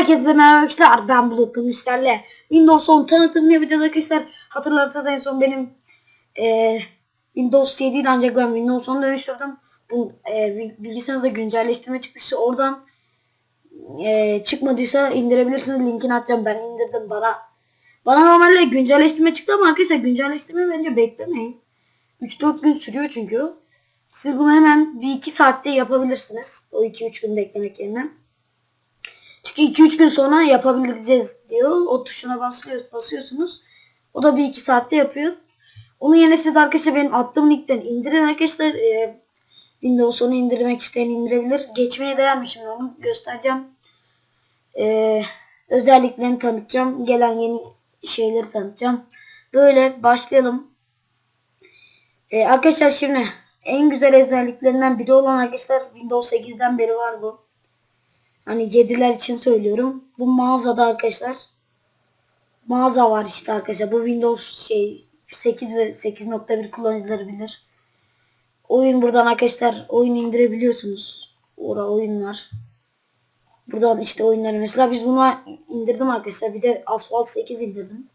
Herkese merhaba arkadaşlar. Ben Bulut Gümüşler'le Windows 10 tanıtımını yapacağız arkadaşlar. Hatırlarsanız en son benim e, Windows 7 'ydi ancak ben Windows 10'a dönüştürdüm. Bu e, bil- bilgisayarınızda güncelleştirme çıktısı oradan e, çıkmadıysa indirebilirsiniz. Linkini atacağım. Ben indirdim bana. Bana normalde güncelleştirme çıktı ama arkadaşlar güncelleştirme bence beklemeyin. 3-4 gün sürüyor çünkü. Siz bunu hemen 1-2 saatte yapabilirsiniz. O 2-3 gün beklemek yerine. Çünkü 2-3 gün sonra yapabileceğiz diyor. O tuşuna basıyor, basıyorsunuz. O da 1-2 saatte yapıyor. Onun yerine siz arkadaşlar benim attığım linkten indirin arkadaşlar. Ee, Windows 10'u indirmek isteyen indirebilir. Geçmeye değer onu göstereceğim. Ee, özelliklerini tanıtacağım. Gelen yeni şeyleri tanıtacağım. Böyle başlayalım. Ee, arkadaşlar şimdi en güzel özelliklerinden biri olan arkadaşlar Windows 8'den beri var bu. Hani 7'ler için söylüyorum. Bu mağazada arkadaşlar. Mağaza var işte arkadaşlar. Bu Windows şey 8 ve 8.1 kullanıcıları bilir. Oyun buradan arkadaşlar oyun indirebiliyorsunuz. Orada oyun var. Buradan işte oyunları mesela biz bunu indirdim arkadaşlar. Bir de Asphalt 8 indirdim.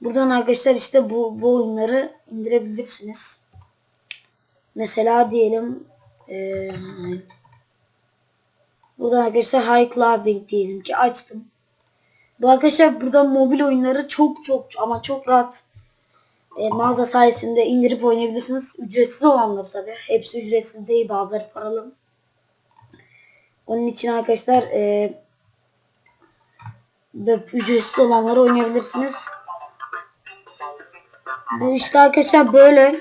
Buradan arkadaşlar işte bu, bu oyunları indirebilirsiniz. Mesela diyelim eee Buradan arkadaşlar High Clubbing diyelim ki açtım. Bu arkadaşlar burada mobil oyunları çok çok ama çok rahat e, mağaza sayesinde indirip oynayabilirsiniz. Ücretsiz olanlar tabi. Hepsi ücretsiz değil bazıları paralı. Onun için arkadaşlar e, ücretsiz olanları oynayabilirsiniz. Bu işte arkadaşlar böyle.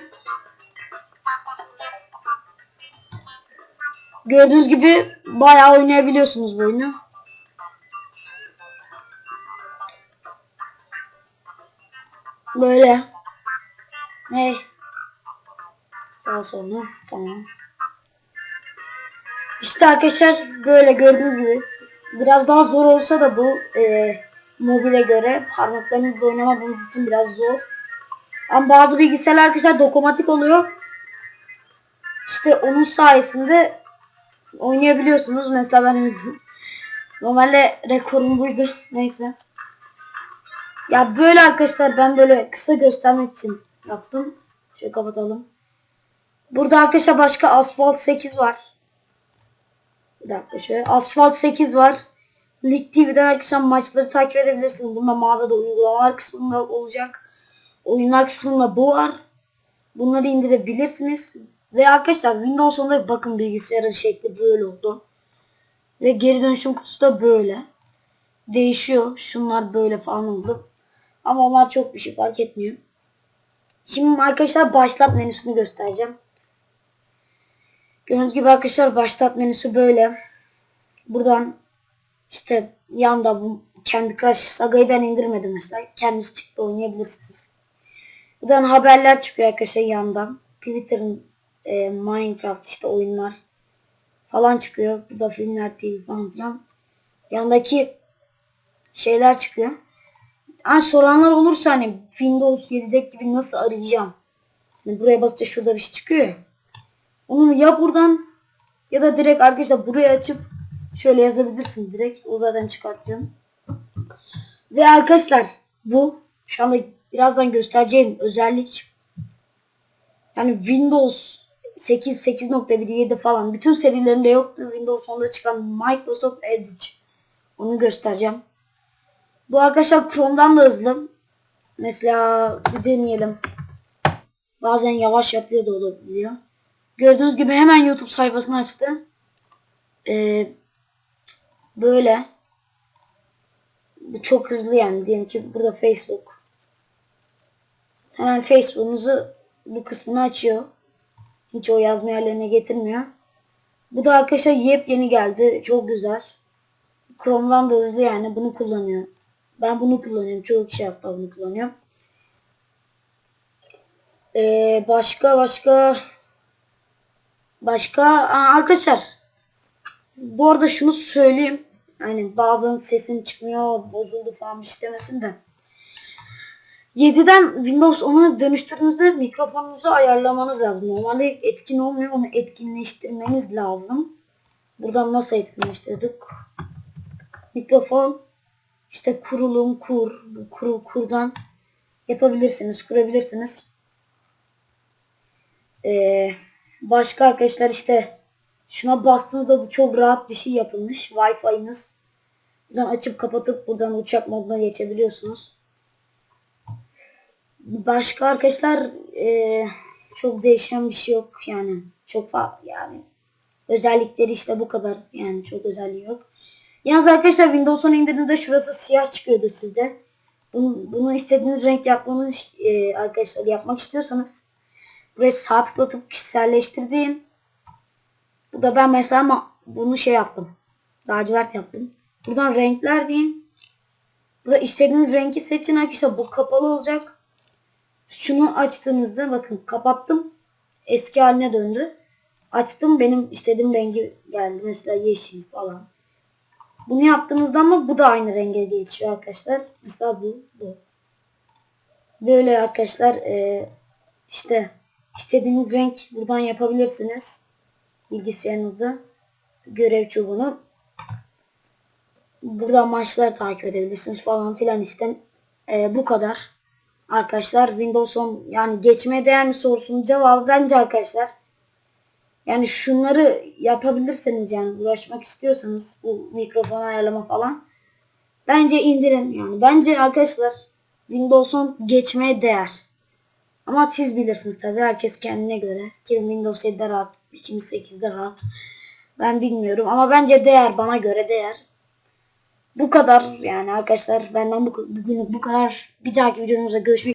Gördüğünüz gibi bayağı oynayabiliyorsunuz bu oyunu. Böyle. Hey. Daha sonra tamam. İşte arkadaşlar böyle gördüğünüz gibi biraz daha zor olsa da bu e, mobile göre parmaklarınızla oynamadığınız için biraz zor. Ama bazı bilgisayarlar arkadaşlar dokunmatik oluyor. İşte onun sayesinde oynayabiliyorsunuz. Mesela ben normalde rekorum buydu. Neyse. Ya böyle arkadaşlar ben böyle kısa göstermek için yaptım. Şöyle kapatalım. Burada arkadaşlar başka Asphalt 8 var. Bir dakika şöyle. Asphalt 8 var. Lig TV'den arkadaşlar maçları takip edebilirsiniz. Bunda mağazada uygulamalar kısmında olacak. Oyunlar kısmında bu var. Bunları indirebilirsiniz. Ve arkadaşlar Windows 10'da bakın bilgisayarın şekli böyle oldu. Ve geri dönüşüm kutusu da böyle. Değişiyor. Şunlar böyle falan oldu. Ama onlar çok bir şey fark etmiyor. Şimdi arkadaşlar başlat menüsünü göstereceğim. Gördüğünüz gibi arkadaşlar başlat menüsü böyle. Buradan işte yanda bu kendi Crush Saga'yı ben indirmedim mesela. Kendisi çıktı oynayabilirsiniz. Buradan haberler çıkıyor arkadaşlar yandan. Twitter'ın e, Minecraft işte oyunlar falan çıkıyor. Burada filmler TV falan filan. Yandaki şeyler çıkıyor. Hani soranlar olursa hani Windows 7'deki gibi nasıl arayacağım? Hani buraya basınca şurada bir şey çıkıyor ya. Onu ya buradan ya da direkt arkadaşlar buraya açıp şöyle yazabilirsin direkt. O zaten çıkartıyorum. Ve arkadaşlar bu şu anda birazdan göstereceğim özellik yani Windows 8, 8.1, 7 falan bütün serilerinde yoktu. Windows 10'da çıkan Microsoft Edge. Onu göstereceğim. Bu arkadaşlar Chrome'dan da hızlı. Mesela bir deneyelim. Bazen yavaş yapıyor da olabiliyor. Gördüğünüz gibi hemen YouTube sayfasını açtı. Ee, böyle. Bu çok hızlı yani. Diyelim ki burada Facebook. Hemen Facebook'unuzu bu kısmını açıyor. Hiç o yazma yerlerine getirmiyor. Bu da arkadaşlar yepyeni geldi. Çok güzel. Chrome'dan da hızlı yani. Bunu kullanıyor. Ben bunu kullanıyorum. Çoğu kişi hatta bunu kullanıyor. Ee, başka başka başka Aa, arkadaşlar bu arada şunu söyleyeyim. Hani bazen sesim çıkmıyor, bozuldu falan bir şey demesin de. 7'den Windows 10'a dönüştürdüğünüzde mikrofonunuzu ayarlamanız lazım. Normalde etkin olmuyor. Onu etkinleştirmeniz lazım. Buradan nasıl etkinleştirdik? mikrofon işte kurulum kur kuru kurdan yapabilirsiniz kurabilirsiniz. Ee, başka arkadaşlar işte şuna bastığınızda bu çok rahat bir şey yapılmış. Wi-Fi'niz buradan açıp kapatıp buradan uçak moduna geçebiliyorsunuz. Başka arkadaşlar ee, çok değişen bir şey yok yani çok fa yani özellikleri işte bu kadar yani çok özelliği yok. Yalnız arkadaşlar Windows'un indirdiğinde şurası siyah çıkıyordu sizde. Bunu, bunu istediğiniz renk yapmanız e, arkadaşlar yapmak istiyorsanız buraya sağ tıklatıp kişiselleştirdiğim bu da ben mesela ama bunu şey yaptım. Lacivert yaptım. Buradan renkler diyeyim. Burada istediğiniz rengi seçin arkadaşlar. Bu kapalı olacak. Şunu açtığınızda bakın kapattım. Eski haline döndü. Açtım benim istediğim rengi geldi. Mesela yeşil falan. Bunu yaptığınızda ama bu da aynı renge geçiyor arkadaşlar. Mesela bu. bu. Böyle arkadaşlar e, işte istediğiniz renk buradan yapabilirsiniz. Bilgisayarınıza görev çubuğunu. Buradan maçları takip edebilirsiniz falan filan işte. E, bu kadar. Arkadaşlar Windows 10 yani geçmeye değer mi sorusunun cevabı bence arkadaşlar. Yani şunları yapabilirseniz yani uğraşmak istiyorsanız bu mikrofon ayarlama falan. Bence indirin yani. Bence arkadaşlar Windows 10 geçmeye değer. Ama siz bilirsiniz tabi herkes kendine göre. Kim Windows 7'de rahat, kim 8'de rahat. Ben bilmiyorum ama bence değer bana göre değer. Bu kadar yani arkadaşlar benden bu, bugün bu kadar. Bir dahaki videomuzda görüşmek